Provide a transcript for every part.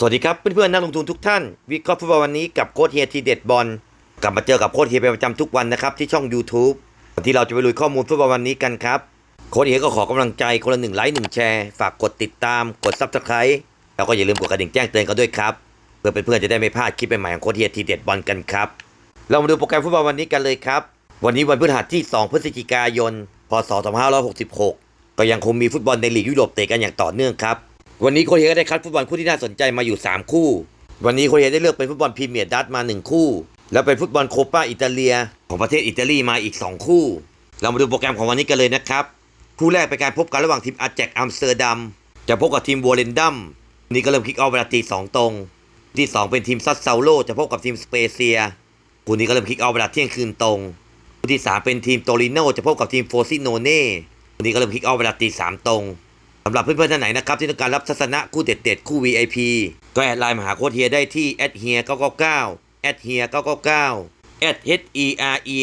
สวัสดีครับเพื่อนๆนักลงทุนทุกท่าน วิเคราะห์ฟุตบอลวันนี้กับโค้ชเฮียทีเด็ดบอลกลับมาเจอกับโค้ชเฮียเป็นประจำทุกวันนะครับที่ช่อง YouTube ที่เราจะไปลุยข้อมูลฟุตบอลวันนี้กันครับโค้ชเฮียก็ขอกำลังใจคนละหนึ่งไลค์หนึ่งแชร์ฝากกดติดตามกดซับสไครต์แล้วก็อย่าลืมกดกระดิ่งแจ้งเตือนกันด้วยครับเพื่อเพื่อนๆจะได้ไม่พลาดคลิปใหม่ๆของโค้ชเฮียทีเด็ดบอลกันครับเรามาดูโปรแกรมฟุตบอลวันนี้กันเลยครับวันนี้วันพฤหัสที่ 2 พฤศจิกายน พศ 2566 ก็ยังคงมีฟุตบอลในลีกยุโรปเตะกันอย่างต่อเนื่องครับ วันนี้โคเฮก็ได้คัดฟุตบอลคู่ที่น่าสนใจมาอยู่ 3 คู่ วันนี้โคเฮได้เลือกเป็นฟุตบอลพรีเมียร์ดัตมา 1 คู่ แล้วเป็นฟุตบอลโคปาอิตาเลีย ของประเทศอิตาลีมาอีก 2 คู่ เรามาดูโปรแกรมของวันนี้กันเลยนะครับ คู่แรกเป็นการพบกันระหว่างทีมอาแจกอัมสเตอร์ดัมจะพบกับทีมวอเลนดัมนี่ก็เริ่มคิกออฟเวลาตีสองตรง ที่ 2 เป็นทีมซัสเซาโลจะพบกับทีมสเปเซียคู่นี้ก็เริ่มคิกออฟเวลาเที่ยงคืนตรงคู่ที่ 3 เป็นทีมโตริโนจะพบกับทีมโฟซิโนเน่คู่นี้ก็เริ่มคิกออฟเวลาตีสามตรง สำหรับเพื่อนๆท่านไหนนะครับ ที่ต้องการรับทัศนะคู่เด็ดๆ คู่ VIP ก็แอดไลน์มาหาโค้ดเฮียได้ที่แอดเฮีย999แอดเฮีย999แอด H E R E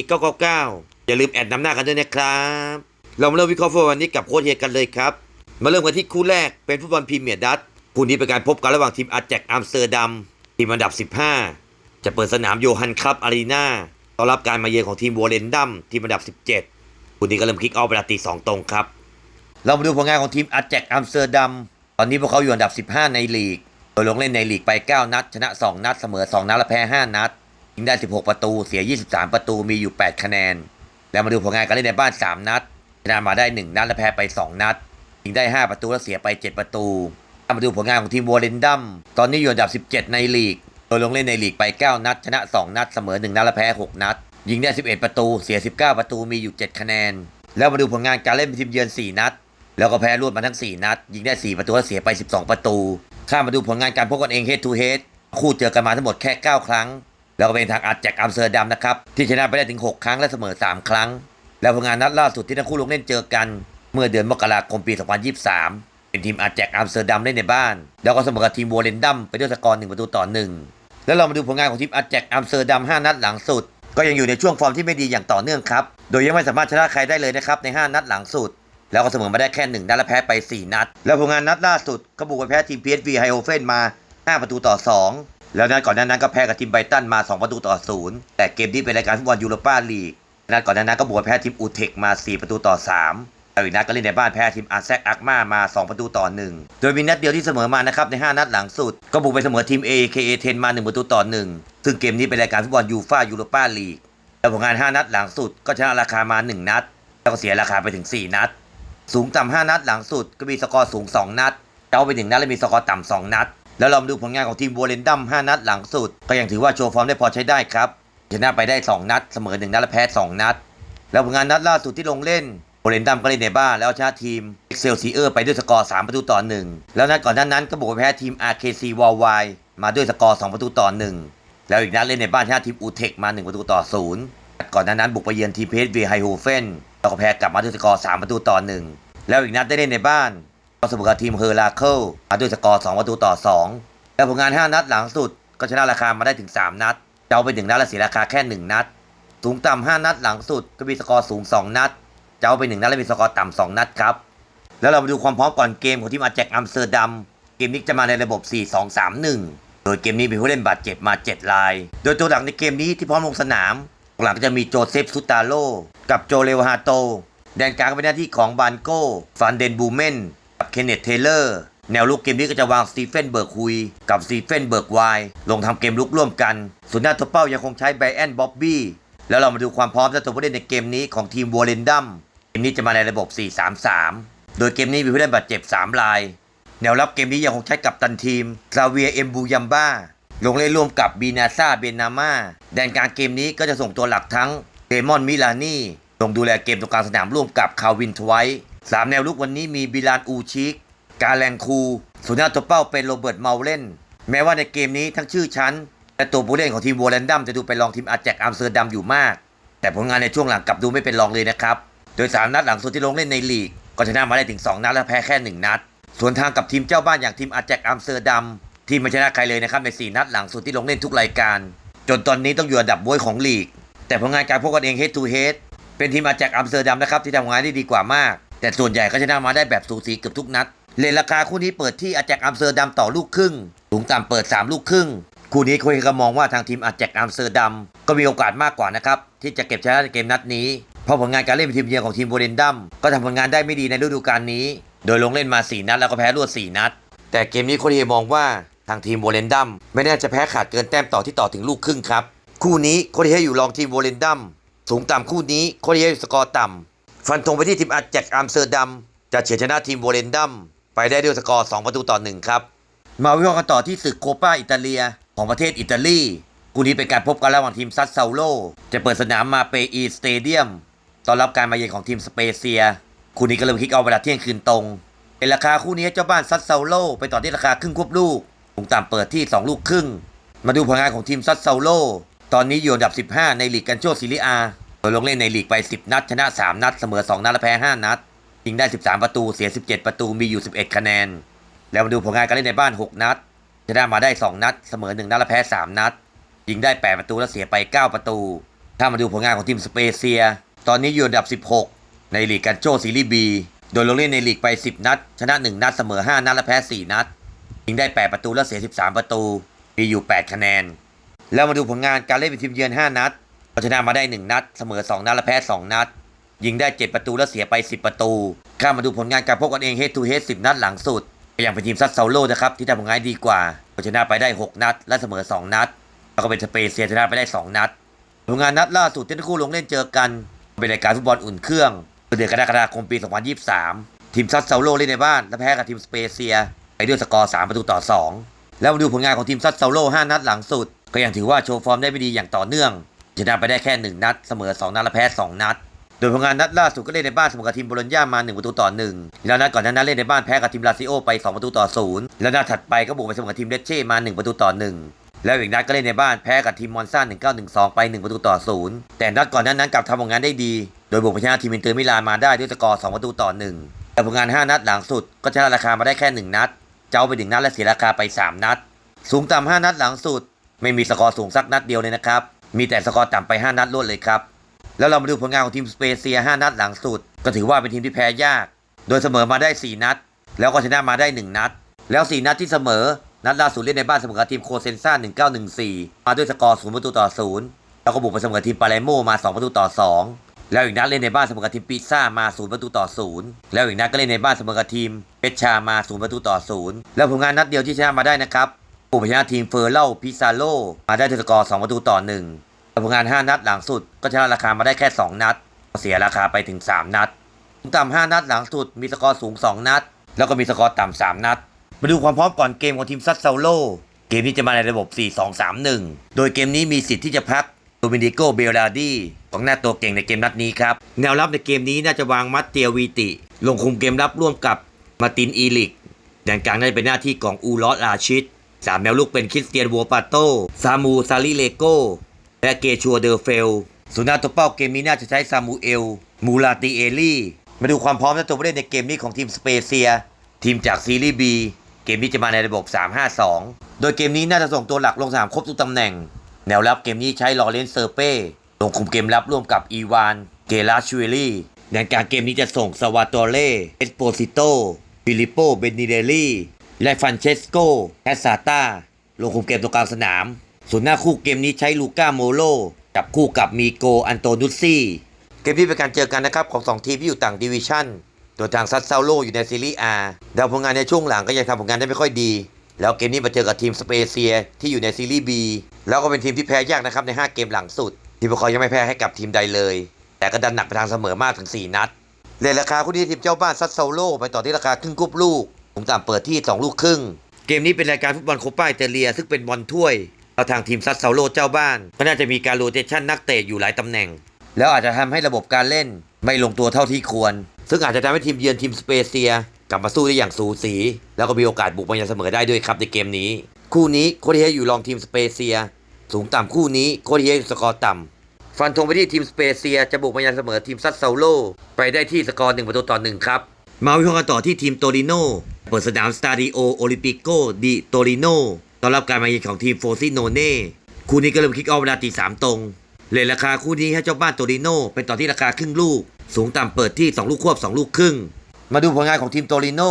999อย่าลืมแอดนำหน้ากันด้วยนะครับ เรามาเริ่มวิเคราะห์ฟุตบอลวันนี้กับโค้ดเฮียกันเลยครับ มาเริ่มกันที่คู่แรกเป็นฟุตบอลพรีเมียร์ดัตคู่นี้เป็นการพบกันระหว่างทีมอาแจกอัมสเตอร์ดัมทีมอันดับ 15 จะเปิดสนามโยฮันครับอารีนาต้อนรับการมาเยือนของทีมวอลเลนดัมทีมอันดับ 17คู่นี้ก็เริ่มคิกออฟเวลาตีสองตรงครับ เรามาดูผลงานของทีมอาแจกอัมสเตอร์ดัม ตอนนี้พวกเขาอยู่อันดับ 15 ในลีก โดยลงเล่นในลีกไป 9 นัด ชนะ 2 นัด เสมอ 2 นัด และแพ้ 5 นัด ยิงได้ 16 ประตู เสีย 23 ประตู มีอยู่ 8 คะแนน แล้วมาดูผลงานการเล่นในบ้าน 3 นัด ชนะมาได้ 1 นัด และแพ้ไป 2 นัด ยิงได้ 5 ประตู และเสียไป 7 ประตูถ้ามาดูผลงานของทีมวอลเลนดัม ตอนนี้อยู่อันดับ 17 ในลีก โดยลงเล่นในลีกไป 9 นัด ชนะ 2 นัด เสมอ 1 นัด และแพ้ 6 นัด ยิงได้ 11 ประตู เสีย 19 ประตู มีอยู่ 7 คะแนน แล้วมาดูผลงานการเล่นเป็นทีมเยือน 4 นัด แล้วก็แพ้รวดมาทั้ง 4 นัด ยิงได้ 4 ประตูและเสียไป 12 ประตู ข้ามมาดูผลงานการพบกันเอง head to head คู่เจอกันมาทั้งหมดแค่ 9 ครั้ง แล้วก็เป็นทางอัดแจกอัมสเตอร์ดัมนะครับที่ชนะไปได้ถึง 6 ครั้งและเสมอ 3 ครั้ง แล้วผลงานนัดล่าสุดที่ทั้งคู่ลงเล่นเจอกัน เมื่อเดือนมกราคมปี 2023 เป็นทีมอัดแจกอัมสเตอร์ดัมเล่นในบ้าน แล้วก็เสมอกับทีมวอลเลนดัมไปด้วยสกอร์1ประตูต่อ1แล้วเรามาดูผลงานของทีมอัดแจกอัมสเตอร์ดัม5นัดหลังสุด ก็ยังอยู่ในช่วงฟอร์มที่ไม่ดีอย่างต่อเนื่องครับโดยยังไม่สามารถชนะใครได้เลยนะครับใน 5 นัดหลังสุด แล้วก็เสมอมาได้แค่1นัดและแพ้ไป 4 นัด แล้วผลงานนัดล่าสุดก็บุกไปแพ้ทีม PSV ไฮโอเฟนมา 5 ประตูต่อ 2 แล้วนัดก่อนนานั้นก็แพ้กับทีมไบตันมา 2 ประตูต่อ 0 แต่เกมนี้เป็นรายการฟุตบอลยูโรปาลีกนัดก่อนนานั้นก็บุกไปแพ้ทีมอูเทคมา 4 ประตูต่อ 3แล้วอีกนัดก็เล่นในบ้านแพ้ทีมอาร์แซกอักมามา 2 ประตูต่อ 1 โดยมีนัดเดียวที่เสมอมานะครับใน 5 นัดหลังสุด ก็บุกไปเสมอทีม AKA 10 มา 1 ประตูต่อ 1 ซึ่งเกมนี้เป็นรายการฟุตบอลยูฟ่ายูโรปาลีกแล้วผลงาน 5 นัดหลังสุดก็ชนะราคามา 1 นัด แล้วก็เสียราคาไปถึง 4 นัด สูงต่ำ5นัดหลังสุดก็มีสกอร์สูง 2 นัดเจ้าไป1นัดและมีสกอร์ต่ำ2นัด แล้วเรามาดูผลงานของทีมวอลเลนดัม5นัดหลังสุด ก็ยังถือว่าโชว์ฟอร์มได้พอใช้ได้ครับชนะไปได้ 2 นัด เสมอ 1 นัดและแพ้ 2 นัด แล้วผลงานนัดล่าสุดที่ลงเล่นวอลเลนดัมก็เล่นในบ้านแล้วชนะทีมเอ็กเซลซีเออร์ไปด้วยสกอร์ 3 ประตูต่อ 1 แล้วนัดก่อนหน้านั้นก็บุกไปแพ้ทีม RKC w a l w i มาด้วยสกอร์ 2 ประตูต่อ 1 แล้วอีกนัดเล่นในบ้านชนะทีมอูเทคมา 1 ประตูต่อ 0 ก่อนหน้านั้นบุกไปเยือนทีมเพสวีไฮโฮเฟน แล้วก็แพ้กลับมาด้วยสกอร์ 3 ประตูต่อ 1 แล้วอีกนัดได้เล่นในบ้านก็เสมอกับทีมเฮอร์ลาเคิลมาด้วยสกอร์ 2 ประตูต่อ 2 แล้วผลงาน 5 นัดหลังสุด ก็ชนะราคามาได้ถึง 3 นัดเจ้าไป1นัดและเสียราคาแค่ 1 นัด สูงต่ำ5นัดหลังสุดก็มีสกอร์สูง 2 นัด เจ้าไป1นัดและมีสกอร์ต่ำ2นัดครับแล้วเรามาดูความพร้อมก่อนเกมของทีมอาแจกอัมสเตอร์ดัมเกมนี้จะมาในระบบ 4-2-3-1 โดยเกมนี้มีผู้เล่นบาดเจ็บมา 7 ราย โดยตัวหลักในเกมนี้ที่พร้อมลงสนาม หลังจะมีโจเซฟซุตาโล กับโจเลวฮาโต แดนกลางเป็นหน้าที่ของบานโก้ฟันเดนบูเมนกับเคนเนตเทเลอร์ แนวลุกเกมนี้ก็จะวางสตีเฟนเบิร์กฮุย กับสตีเฟนเบิร์กไวลงทำเกมลุกร่วมกันส่วนหน้าตัวเป้ายังคงใช้ไบรอันบ๊อบบี้แล้วเรามาดูความพร้อมและตัวผู้เล่นในเกมนี้ของทีมวอลเลนดัมเกมนี้จะมาในระบบ 4-3-3 โดยเกมนี้มีผู้เล่นบาดเจ็บ 3 ราย แนวรับเกมนี้ยังคงใช้กับตันทีมซาเวียเอ็มบูยัมบ้า ลงเล่นร่วมกับบีนาซาเบนาม่าแดนกลางเกมนี้ก็จะส่งตัวหลักทั้งเดมอนมิลานี่ลงดูแลเกมตรงกลางสนามร่วมกับคาวินทไวท์สามแนวลุกวันนี้มีบิลานอูชิก กาแลงคูส่วนหน้าตัวเป้าเป็นโรเบิร์ตเมาเล่น แม้ว่าในเกมนี้ทั้งชื่อชั้น และตัวผู้เล่นของทีมวอลเลนดัมจะดูเป็นรองทีมอาแจกอัมเตอร์ดัมอยู่มาก แต่ผลงานในช่วงหลังกลับดูไม่เป็นรองเลยนะครับ โดย 3 นัดหลังสุดที่ลงเล่นในลีก ก็ชนะมาได้ถึง 2 นัดและแพ้แค่ 1 นัด ส่วนทางกับทีมเจ้าบ้านอย่างทีมอาแจกอัมเตอร์ดัม ทีมไม่ชนะใครเลยนะครับใน 4 นัดหลังสุดที่ลงเล่นทุกรายการ จนตอนนี้ต้องอยู่อันดับบวยของลีก แต่ผลงานการพบกันเอง head to head เป็นทีมอาแจกอัมสเตอร์ดัมนะครับที่ทำงานได้ดีกว่ามาก แต่ส่วนใหญ่ก็ชนะมาได้แบบสูสีเกือบทุกนัดเลทราคาคู่นี้เปิดที่อาแจกอัมสเตอร์ดัมต่อลูกครึ่งสูงต่ำเปิด 3 ลูกครึ่งคู่นี้โคเฮก็มองว่าทางทีมอาจแจกอัมสเตอร์ดัมก็มีโอกาสมากกว่านะครับที่จะเก็บชนะในเกมนัดนี้เพราะผลงานการเล่นเป็นทีมเยือนของทีมโบเรนดัมก็ทำผลงานได้ไม่ดีในฤดูกาลนี้ โดยลงเล่นมา 4 นัดแล้วก็แพ้รวด 4 นัด แต่เกมนี้โคเฮมองว่า ทางทีมโบเรนดัมไม่น่าจะแพ้ขาดเกินแต้มต่อที่ต่อถึงลูกครึ่งครับ คู่นี้โคเฮอยู่รองทีมโบเรนดัมสูงต่ำคู่นี้โคเฮอยู่สกอร์ต่ำฟันธงไปที่ทีมอาจแจกอัมสเตอร์ดัมจะเฉือนชนะทีมโบเรนดัมไปได้ด้วยสกอร์2ประตูต่อ1ครับมาวิเคราะห์กันต่อที่ศึกโคปาอิตาเลีย ของประเทศอิตาลีคู่นี้เป็นการพบกันระหว่างทีมซัสเซาโลจะเปิดสนามมาเปอีสเตเดียมต้อนรับการมาเยือนของทีมสเปเซียคู่นี้ก็เริ่มคิกเอาเวลาเที่ยงคืนตรงเป็นราคาคู่นี้เจ้าบ้านซัสเซาโลไปต่อที่ราคาครึ่งควบลูก ถุงต่ำเปิดที่ 2 ลูกครึ่ง มาดูผลงานของทีมซัสเซาโล ตอนนี้อยู่อันดับ 15 ในลีกกันโชซิลิอาโดยลงเล่นในลีกไป 10 นัด ชนะ 3 นัด เสมอ 2 นัดและแพ้ 5 นัดยิงได้ 13 ประตูเสีย 17 ประตูมีอยู่ 11 คะแนน แล้วมาดูผลงานการเล่นในบ้าน 6 นัดชนะมาได้ 2 นัด เสมอ 1 นัดและแพ้ 3 นัด ยิงได้ 8 ประตูและเสียไป 9 ประตู ถ้ามาดูผลงานของทีมสเปเซีย ตอนนี้อยู่อันดับ 16 ในลีกกันโชซีรีส์บี โดยลงเล่นในลีกไป 10 นัด ชนะ 1 นัด เสมอ 5 นัดและแพ้ 4 นัด ยิงได้ 8 ประตูและเสีย 13 ประตู มีอยู่ 8 คะแนน แล้วมาดูผลงานการเล่นเป็นทีมเยือน 5 นัดก็ชนะมาได้ 1 นัด เสมอ 2 นัดและแพ้ 2 นัด ยิงได้ 7 ประตูและเสียไป 10 ประตู ข้ามาดูผลงานการพบกันเองเฮดทูเฮด10 นัดหลังสุดก็ยังเป็นทีมซัสเซาโลนะครับที่ทำผลงานดีกว่าก็ชนะไปได้ 6 นัด และเสมอ 2 นัด แล้วก็เป็นสเปเซียชนะไปได้ 2 นัด ผลงานนัดล่าสุดที่ทั้งคู่ลงเล่นเจอกัน เป็นรายการฟุตบอลอุ่นเครื่องเดือนกรกฎาคมปี 2023 ทีมซัสเซาโลเล่นในบ้านและแพ้กับทีมสเปเซีย ไปด้วยสกอร์ 3 ประตูต่อ 2 แล้วมาดูผลงานของทีมซัสเซาโล5นัดหลังสุด ก็ยังถือว่าโชว์ฟอร์มได้ไม่ดีอย่างต่อเนื่องชนะไปได้แค่ 1 นัด เสมอ 2 นัดและแพ้ 2 นัด โดยผลงานนัดล่าสุดก็เล่นในบ้านเสมอกับทีมโบโลญญามา 1 ประตูต่อ 1 แล้วนัดก่อนหนานั้นเล่นในบ้านแพ้กับทีมลาซิโอไป 2 ประตูต่อ 0 แล้วนัดถัดไปก็บุกไปเสมอกับทีมเลเช่มา 1 ประตูต่อ 1แล้วอีกนัดก็เล่นในบ้านแพ้กับทีมมอนซ่า1912 ไป 1 ประตูต่อ 0 แต่นัดก่อนหนั้นนั้นกลับทำผลงานได้ดี โดยบุกไปชนะทีมอินเตอร์มิลานมาได้ด้วยสกอร์ 2 ประตูต่อ 1 แต่ผลงาน 5 นัดหลังสุดก็ชนะราคามาได้แค่ 1 นัด จ้าไป1นัดและเสียราคาไป 3 นัด สูงต่ำ5นัดหลังสุด ไม่มีสกอร์สูงสักนัดเดียวเลยนะครับ มีแต่สกอร์ต่ำไป 5 นัดรวดเลยครับ แล้วเรามาดูผลงานของทีมสเปเซีย 5 นัดหลังสุด ก็ถือว่าเป็นทีมที่แพ้ยาก โดยเสมอมาได้ 4 นัด แล้วก็ชนะมาได้ 1 นัด แล้ว 4 นัดที่เสมอ นัดล่าสุดเล่นในบ้านเสมอกับทีมโคเซนซ่า 1914 มาด้วยสกอร์0ประตูต่อ0แล้วก็บุกไปเสมอทีมปาเลโมมา 2 ประตูต่อ 2 แล้วอีกนัดเล่นในบ้านเสมอกับทีมปิซ่ามา0ประตูต่อ0แล้วอีกนัดก็เล่นในบ้านเสมอกับทีมเปชชามา0ประตูต่อ0แล้วผลงานนัดเดียวที่ชนะมาได้นะครับบุกไปชนะทีมเฟอร์เล่าพิซาโลมาได้ด้วยสกอร์2ประตูต่อ1ผลงาน 5 นัดหลังสุดก็ชนะราคามาได้แค่ 2 นัด เสียราคาไปถึง 3 นัดต่ำ5นัดหลังสุดมีสกอร์สูง 2 นัด แล้วก็มีสกอร์ต่ำ3นัด มาดูความพร้อมก่อนเกมของทีมซัสเซาโลเกมนี้จะมาในระบบ 4-2-3-1 โดยเกมนี้มีสิทธิ์ที่จะพัก โดมินิโกเบลลาดีของหน้าตัวเก่งในเกมนัดนี้ครับ แนวรับในเกมนี้น่าจะวางมัตเตียวีติ ลงคุมเกมรับร่วมกับมาตินอีลิกแดนกลางน่าจะเป็นหน้าที่ของอูลอสอาชิดสามแนวลูกเป็นคริสเตียนวัวปาโตซามูซาลิเลโกและเกชัวเดอร์เฟลส่วนหน้าตัวเป้าเกมนี้น่าจะใช้ซามูเอล มูลาติเอลี่มาดูความพร้อมและตัวผู้เล่นในเกมนี้ของทีมสเปเซีย ทีมจากซีรีส์บีเกมนี้จะมาในระบบ 3-5-2 โดยเกมนี้น่าจะส่งตัวหลักลงสนามครบทุกตำแหน่ง แนวรับเกมนี้ใช้ลอเรนเซอร์เป้ ลงคุมเกมรับร่วมกับอีวาน เกลาชูเอลี่แดนกลางเกมนี้จะส่งสวาโตเล่ เอสโปซิโตฟิลิปโป เบนิเดลี่ และฟันเชสโกแคสซาตาลงคุมเกมตรงกลางสนาม ส่วนหน้าคู่เกมนี้ใช้ลูก้าโมโลจับคู่กับมีโก อันโตนุสซี่ เกมนี้เป็นการเจอกันนะครับของ 2 ทีมที่อยู่ต่างดิวิชั่นโดยทางซัตเซาโลอยู่ในซีรีส์ R ดาวผลงานในช่วงหลังก็ยังทำผลงานได้ไม่ค่อยดี แล้วเกมนี้มาเจอกับทีมสเปเซียที่อยู่ในซีรีส์ B แล้วก็เป็นทีมที่แพ้ยากนะครับใน 5 เกมหลังสุด ที่พวกเขายังไม่แพ้ให้กับทีมใดเลย แต่ก็ดันหนักไปทางเสมอมากถึง 4 นัดเลยราคาคู่นี้ทีมเจ้าบ้านซัตเซาโลไปต่อที่ราคาครึ่งกุบลูกผมตามเปิดที่ 2 ลูกครึ่ง เกมนี้เป็นรายการฟุตบอลโคปาอิตาเลีย ซึ่งเป็นบอลถ้วยแล้วทางทีมซัตเซาโลเจ้าบ้าน ก็น่าจะมีการโรเตชันนักเตะอยู่หลายตำแหน่ง แล้วอาจจะทำให้ระบบการเล่นไม่ลงตัวเท่าที่ควร ซึ่งอาจจะทำให้ทีมเยือนทีมสเปเซีย กลับมาสู้ได้อย่างสูสี แล้วก็มีโอกาสบุกมายันเสมอได้ด้วยครับในเกมนี้ คู่นี้โคดิเฮอยู่รองทีมสเปเซีย สูงต่ำคู่นี้โคดิเฮสกอร์ต่ำฟันธงไปที่ทีมสเปเซียจะบุกมายันเสมอทีมซัตเซาโล ไปได้ที่สกอร์หนึ่งประตูต่อหนึ่งครับ มาวิเคราะห์กันต่อที่ทีมโตริโนเปิดสนามสตาดิโอโอลิมปิโกดิโตริโนต้อนรับการมาเยือนของทีมโฟซิโนเน่คู่นี้ก็เริ่มคิกออฟเวลาตีสามตรงเลทราคาคู่นี้ให้เจ้าบ้านโตริโนเป็นต่อที่ราคาครึ่งลูก สูงต่ำเปิดที่ 2 ลูกควบ 2 ลูกครึ่ง มาดูผลงานของทีมโตริโน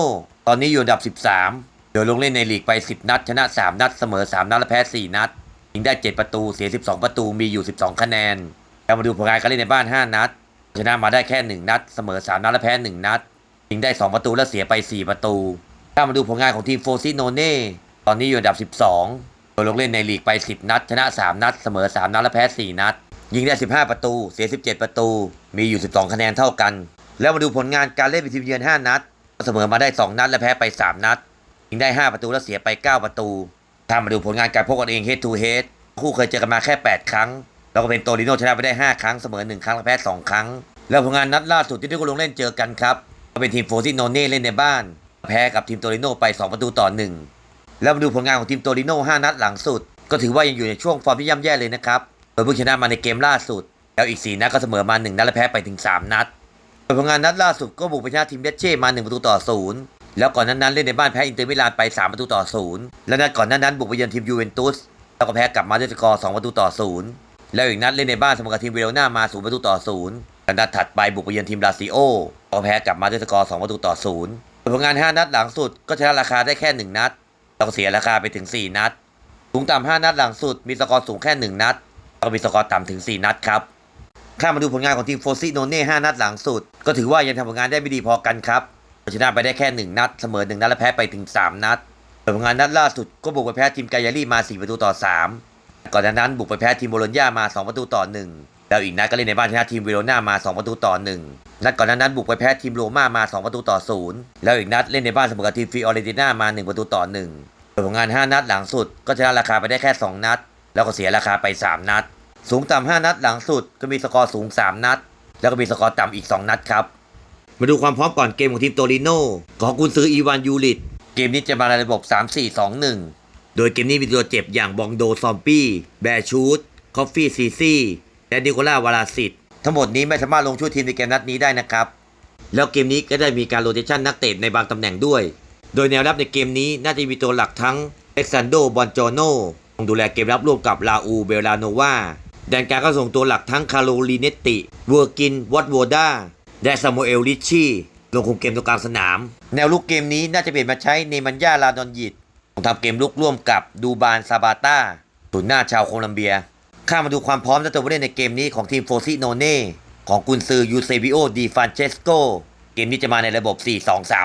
ตอนนี้อยู่อันดับ 13 โดยลงเล่นในลีกไป 10 นัด ชนะ 3 นัด เสมอ 3 นัด และแพ้ 4 นัด ยิงได้ 7 ประตู เสีย 12 ประตู มีอยู่ 12 คะแนน แล้วมาดูผลงานการเล่นในบ้าน 5 นัด ชนะมาได้แค่ 1 นัด เสมอ 3 นัด และแพ้ 1 นัด ยิงได้ 2 ประตู และเสียไป 4 ประตู ถ้ามาดูผลงานของทีมโฟซิโนเน่ ตอนนี้อยู่อันดับ 12 โดยลงเล่นในลีกไป 10 นัด ชนะ 3 นัด เสมอ 3 นัด และแพ้ 4 นัด ยิงได้ 15 ประตู เสีย 17 ประตู มีอยู่ 12 คะแนนเท่ากัน แล้วมาดูผลงานการเล่นเป็นทีมเยือน 5 นัด เสมอมาได้ 2 นัด และแพ้ไป 3 นัด ยิงได้ 5 ประตูและเสียไป 9 ประตู ถ้ามาดูผลงานการพบกันเอง head to head คู่เคยเจอกันมาแค่ 8 ครั้ง แล้วก็เป็นโตริโนชนะไปได้ 5 ครั้ง เสมอ 1 ครั้งและแพ้ 2 ครั้ง แล้วผลงานนัดล่าสุดที่ทุกคนลงเล่นเจอกันครับ ก็เป็นทีมโฟซิโนเน่เล่นในบ้าน แพ้กับทีมโตริโนไป 2 ประตูต่อ 1 แล้วมาดูผลงานของทีมโตริโน5นัดหลังสุด ก็ถือว่ายังอยู่ในช่วงฟอร์มที่ย่ำแย่เลยนะครับโดยเพิ่งชนะมาในเกมล่าสุด แล้วอีก 4 นัดก็เสมอมา 1 นัดและแพ้ไปถึง 3 นัด ผลงานนัดล่าสุดก็บุกไปชนะทีมเดชเช่มา 1 ประตูต่อ0แล้วก่อนนั้นเล่นในบ้านแพ้อินเตอร์มิลานไป 3 ประตูต่อ0และนัดก่อนนั้นบุกไปเยือนทีมยูเวนตุสแล้วก็แพ้กลับมาด้วยสกอร์ 2 ประตูต่อ0แล้วอีกนัดเล่นในบ้านเสมอกับทีมเวโรนามา 0 ประตูต่อ0และนัดถัดไปบุกไปเยือนทีมลาซิโอก็แพ้กลับมาด้วยสกอร์ 2 ประตูต่อ0ผลงาน 5 นัดหลังสุดก็ชนะราคาได้แค่ 1 นัดแล้วก็เสียราคาไปถึง 4 นัดสูงต่ำ5นัดหลังสุดมีสกอร์สูงแค่ 1 นัดแล้วก็มีสกอร์ต่ำถึง 4 นัดครับ ข้ามาดูผลงานของทีมโฟซิโนเน่5นัดหลังสุด ก็ถือว่ายังทำผลงานได้ไม่ดีพอกันครับชนะไปได้แค่ 1 นัด เสมอ 1 นัด และแพ้ไปถึง 3 นัดผลงานนัดล่าสุดก็บุกไปแพ้ทีมกายารี่มา 4 ประตูต่อ 3 ก่อนหน้านั้นบุกไปแพ้ทีมโบโลญญามา 2 ประตูต่อ 1 แล้วอีกนัดก็เล่นในบ้านชนะทีมเวโรนามา 2 ประตูต่อ 1 นัดก่อนหน้านั้นบุกไปแพ้ทีมโรม่ามา 2 ประตูต่อ 0 แล้วอีกนัดเล่นในบ้านเสมอกับทีมฟิออเรติน่ามา 1 ประตูต่อ 1ผลงาน 5 นัดหลังสุดก็ชนะราคาไปได้แค่ 2 นัด แล้วก็เสียราคาไป 3 นัด สูงต่ำ5นัดหลังสุดก็มีสกอร์สูง 3 นัด แล้วก็มีสกอร์ต่ำอีก 2 นัดครับ มาดูความพร้อมก่อนเกมของทีมโตริโน่ของกุนซืออีวานยูริต เกมนี้จะมาในระบบ 3-4-2-1 โดยเกมนี้มีตัวเจ็บอย่างบองโดซอมปี้ แบร์ชูดคอฟฟี่ซีซี่และนิโคล่าวาลาสิตทั้งหมดนี้ไม่สามารถลงช่วยทีมในเกมนัดนี้ได้นะครับ แล้วเกมนี้ก็ได้มีการโรเตชันนักเตะในบางตำแหน่งด้วย โดยแนวรับในเกมนี้น่าจะมีตัวหลักทั้งเอ็กซานโดบอนจโนดูแลเกมรับร่วมกับลาอูเบลาโนวา แดนกลางก็ส่งตัวหลักทั้งคาโรลีเนตติ เวอร์กิน วอตโวดา และซามูเอลลิชชี่ ลงคุมเกมตรงกลางสนาม แนวลุกเกมนี้น่าจะเปลี่ยนมาใช้เนมันยาลาดอนยิตลงทำเกมลุกร่วมกับดูบานซาบาต้าศูนย์หน้าชาวโคลัมเบีย ข้ามาดูความพร้อมและตัวผู้เล่นในเกมนี้ของทีมโฟซิโนเน่ ของกุนซือยูเซบิโอดีฟานเชสโก เกมนี้จะมาในระบบ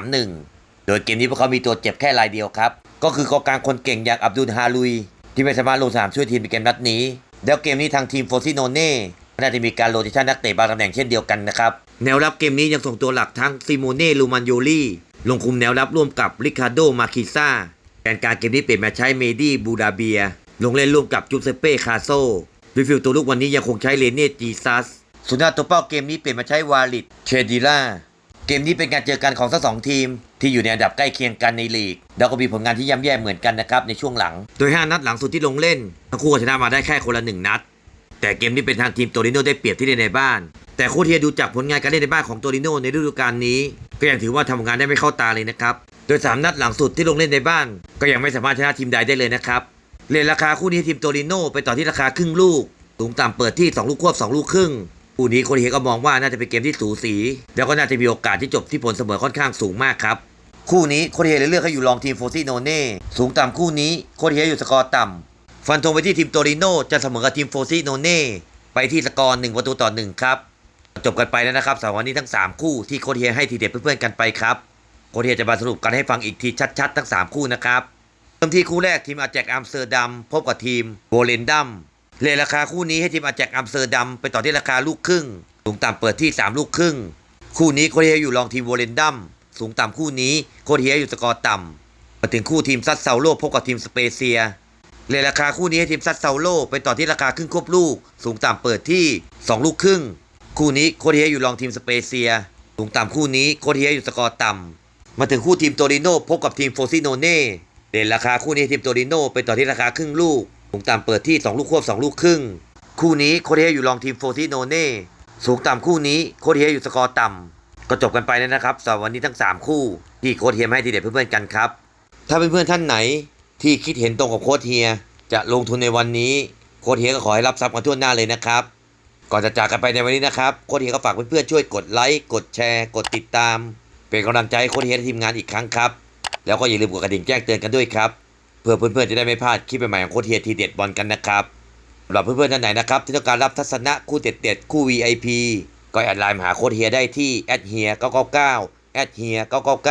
4-2-3-1 โดยเกมนี้พวกเขามีตัวเจ็บแค่รายเดียวครับ ก็คือกองกลางคนเก่งอย่างอับดุลฮาลุย ที่ไม่สามารถลงสนามช่วยทีมในเกมนัดนี้ แล้วเกมนี้ทางทีมโฟซิโนเน่น่าจะมีการโรเตชันนักเตะบางตำแหน่งเช่นเดียวกันนะครับ แนวรับเกมนี้ยังส่งตัวหลักทั้งซิโมเน่ลูมันโยลี่ลงคุมแนวรับร่วมกับริคาร์โดมาคิซ่าแผนการเกมนี้เปลี่ยนมาใช้เมดี้บูดาเบีย ลงเล่นร่วมกับจูเซเป้คาโซวิฟิลตัวลูกวันนี้ยังคงใช้เลเน่จีซัสสุนัขตัวเป้าเกมนี้เปลี่ยนมาใช้วาลิดเชดิล่า เกมนี้เป็นการเจอกันของทั้งสองทีม ที่อยู่ในอันดับใกล้เคียงกันในลีก แล้วก็มีผลงานที่ย่ำแย่เหมือนกันนะครับในช่วงหลัง โดย 5 นัดหลังสุดที่ลงเล่นทั้งคู่ชนะมาได้แค่คนละ 1 นัด แต่เกมนี้เป็นทางทีมโตริโนได้เปรียบที่เล่นในบ้าน แต่ค้ชเฮียดูจากผลงานการเล่นในบ้านของโตริโนในฤดูกาลนี้ ก็ยังถือว่าทำงานได้ไม่เข้าตาเลยนะครับ โดย 3 นัดหลังสุดที่ลงเล่นในบ้าน ก็ยังไม่สามารถชนะทีมใดได้เลยนะครับเลนราคาคู่นี้ทีมโตริโนไปต่อที่ราคาครึ่งลูกสูงต่ำเปิดที่ 2 ลูกควบ 2 ลูกครึ่ง คู่นี้โค้ชเฮียก็มองว่าน่าจะเป็นเกมที่สูสี แล้วก็น่าจะมีโอกาสที่จบที่ผลเสมอค่อนข้างสูงมากครับ คู่นี้โค้ชเฮียเลยเลือกให้อยู่รองทีมโฟซิโนเน่สูงต่ำคู่นี้โค้ชเฮียอยู่สกอร์ต่ำฟันธงไปที่ทีมโตริโนจะเสมอกับทีมโฟซิโนเน่ไปที่สกอร์1ประตูต่อ1ครับจบกันไปแล้วนะครับสำหรับวันนี้ทั้ง 3 คู่ที่โคเฮียให้ทีเด็ดเพื่อนๆกันไปครับโคเฮียจะมาสรุปกันให้ฟังอีกทีชัดๆ ทั้ง 3 คู่นะครับเริ่มที่คู่แรกทีมอาแจกอัมสเตอร์ดัมพบกับทีมโบเลนดัม เลทราคาคู่นี้ให้ทีมอาแจกอัมสเตอร์ดัมไปต่อที่ราคาลูกครึ่ง สูงต่ำเปิดที่ 3 ลูกครึ่ง คู่นี้โคเฮียอยู่รองทีมโวเลนดัมสูงต่ำคู่นี้โคเฮียอยู่สกอร์ต่ำมาถึงคู่ทีมซัตเซาโลพบกับทีมสเปเซียเลยราคาคู่นี้ให้ทีมซัตเซาโลไปต่อที่ราคาครึ่งควบลูก สูงต่ำเปิดที่ 2 ลูกครึ่ง คู่นี้โคเฮียอยู่รองทีมสเปเซีย สูงต่ำคู่นี้โคเฮียอยู่สกอร์ต่ำมาถึงคู่ทีมโตริโนพบกับทีมโฟซิโนเน่เด่นราคาคู่นี้ทีมโตริโนไปต่อที่ราคาครึ่งลูก สูงต่ำเปิดที่ 2 ลูกควบ 2 ลูกครึ่ง คู่นี้โคเฮียอยู่รองทีมโฟซิโนเน่สูงต่ำคู่นี้โคเฮียอยู่สกอร์ต่ำก็จบกันไปแล้วนะครับสำหรับวันนี้ทั้ง 3 คู่ ที่โคเฮียมให้ทีเด็ดเพื่อนๆกันครับ ถ้าเพื่อนๆท่านไหนที่คิดเห็นตรงกับโคเฮีย จะลงทุนในวันนี้โคเฮียก็ขอให้รับทรัพย์กันทั่วหน้าเลยนะครับก่อนจะจากกันไปในวันนี้นะครับโคเฮียก็ฝากเพื่อนๆช่วยกดไลค์กดแชร์กดติดตาม เป็นกำลังใจให้โคเฮียและทีมงานอีกครั้งครับแล้วก็อย่าลืมกดกระดิ่งแจ้งเตือนกันด้วยครับ เพื่อเพื่อนๆจะได้ไม่พลาดคลิปใหม่ๆของโค้ชเฮียทีเด็ดบอลกันนะครับสำหรับเพื่อนๆท่านไหนนะครับที่ต้องการรับทัศนะคู่เด็ดๆคู่ VIP ก็แอดไลน์มาหาโค้ชเฮียได้ที่แอดเฮีย999แอดเฮีย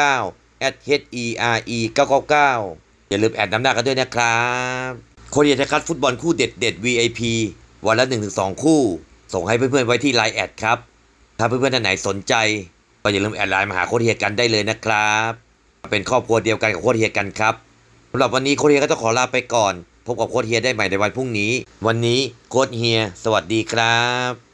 999แอด H E R E 999อย่าลืมแอดน้ำหน้ากันด้วยนะครับโค้ชเฮียจะคัดฟุตบอลคู่เด็ดๆ VIP วันละ 1-2 คู่ ส่งให้เพื่อนๆไว้ที่ไลน์แอดครับถ้าเพื่อนๆท่านไหนสนใจก็อย่าลืมแอดไลน์มาหาโค้ชเฮียกันได้เลยนะครับ เป็นครอบครัวเดียวกันกับโค้ชเฮียกันครับ สำหรับวันนี้โค้ชเฮียก็ต้องขอลาไปก่อน พบกับโค้ชเฮียได้ใหม่ในวันพรุ่งนี้ วันนี้โค้ชเฮีย สวัสดีครับ